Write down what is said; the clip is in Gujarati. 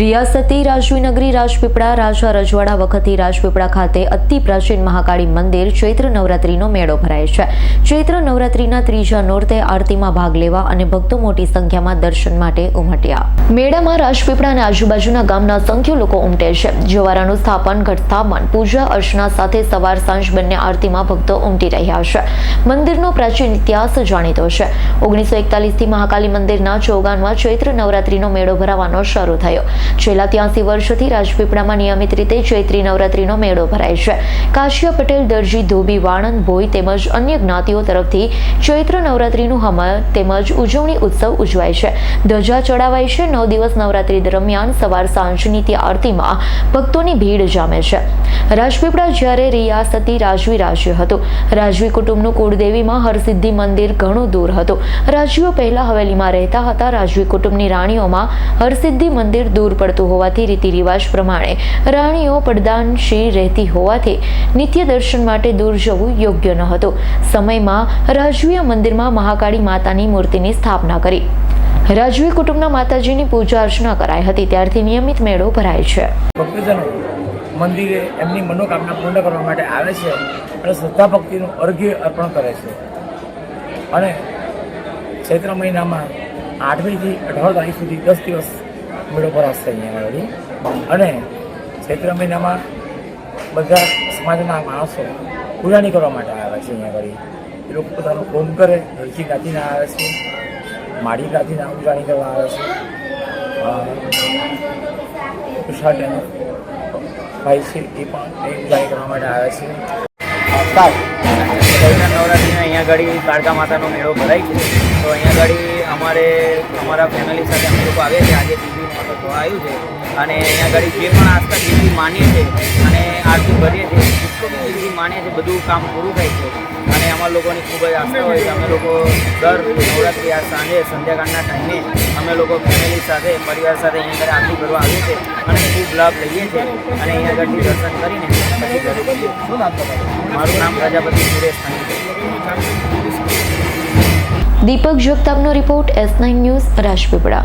રિયાસતી રાજવીનગરી રાજપીપળા, રાજા રજવાડા વખતથી રાજપીપળા ખાતે અતિ પ્રાચીન મહાકાળી મંદિર ચૈત્ર નવરાત્રીનો મેળો ભરાય છે. ચૈત્ર નવરાત્રીના ત્રીજા નોરતે આરતીમાં ભાગ લેવા અને ભક્તો મોટી સંખ્યામાં દર્શન માટે ઉમટ્યા. મેળામાં રાજપીપળા અને આજુબાજુના ગામના સંખ્ય લોકો ઉમટે છે. જવારાનું સ્થાપન ઘટ સ્થાપન પૂજા, અર્ચના સાથે સવાર સાંજ બંને આરતીમાં ભક્તો ઉમટી રહ્યા છે. મંદિરનો પ્રાચીન ઇતિહાસ જાણીતો છે. ઓગણીસો એકતાલીસથી મહાકાલી મંદિરના ચોગાનમાં ચૈત્ર નવરાત્રીનો મેળો ભરાવાનો શરૂ થયો. છેલ્લા ત્યાંસી વર્ષથી રાજપીપળામાં નિયમિત રીતે ચૈત્રી નવરાત્રીનો મેળો ભરાય છે. કાશિયા પટેલ, દરજી ધોબી, વાણંદ ભોઈ તેમજ અન્ય જ્ઞાતિઓ તરફથી ચૈત્ર નવરાત્રીનું હમર તેમજ ઉજવણી ઉત્સવ ઉજવાય છે. ધજા ચડાવાય છે. નવ દિવસ નવરાત્રી દરમિયાન સવાર સાંજની તે આરતીમાં ભક્તોની ભીડ જામે છે. રાજપીપળા જ્યારે રિયાસતી રાજવી રાજ્ય હતું. રાજવી કુટુંબનું કુળદેવીમાં હરસિદ્ધિ મંદિર ઘણું દૂર હતું. રાજવીઓ પહેલા હવેલીમાં રહેતા હતા. રાજવી કુટુંબની રાણીઓમાં હરસિદ્ધિ મંદિર દૂર પડતું હોવાથી રીતિ પ્રમાણે રાણીઓ પડદાનશી રહેતી હોવાથી નિત્ય દર્શન માટે દૂર જવું યોગ્ય ન હતું. સમયમાં રાજવીય મંદિરમાં મહાકાળી માતાની મૂર્તિની સ્થાપના કરી. રાજવી કુટુંબના માતાજીની પૂજા અર્ચના કરાઈ હતી. ત્યારથી નિયમિત મેળો ભરાય છે. ભક્તજનો, મંદિરે એમની મનોકામના પૂર્ણ કરવા માટે આવે છે અને શ્રદ્ધા ભક્તિનું અર્ઘ્ય અર્પણ કરે છે. અને ચૈત્ર મહિનામાં આઠમીથી અઢાર તારીખ સુધી દસ દિવસ મેળો ભરાશે અહીંયા આગળ અને ચૈત્ર મહિનામાં બધા સમાજના માણસો ઉજાણી કરવા માટે આવે છે અહીંયા આગળ એ લોકો પોતાનું કોમ કરે હળકી ગાતીને આવે છે. માડી ગાતીને ઉજાણી કરવા આવે છે. એનો ભાઈ છે એ પણ એ ઉજાણી કરવા માટે આવે છે. નવરાત્રિના અહીંયા આગળ દ્વારકા માતાનો મેળો ભરાય છે. તો અહીંયા આગળ અમારે, અમારા ફેમિલી સાથે અમે લોકો આવ્યા છે. આજે બીજી આવ્યું છે. અને અહીંયા આગળ જે પણ આસ્થા જેટલી માનીએ છે. અને આરતી ભરીએ છીએ જેટલું બી જેટલી માનીએ છીએ, બધું કામ પૂરું થાય છે. અને અમારા લોકોની ખૂબ જ આસ્થા હોય છે. અમે લોકો દર નવરાત્રિ આ સાંજે, સંધ્યાકાળના ટાઈમે અમે લોકો ફેમિલી સાથે, પરિવાર સાથે અહીંયા આગળ આરતી ભરવા આવીએ છીએ. અને ખૂબ લાભ લઈએ છીએ. અને અહીંયા આગળથી દર્શન કરીને પછી ઘરે જઈએ. મારું નામ પ્રજાપતિ સુરેશ ખાની Deepak જગતાપનો report S nine news, Rajpipla.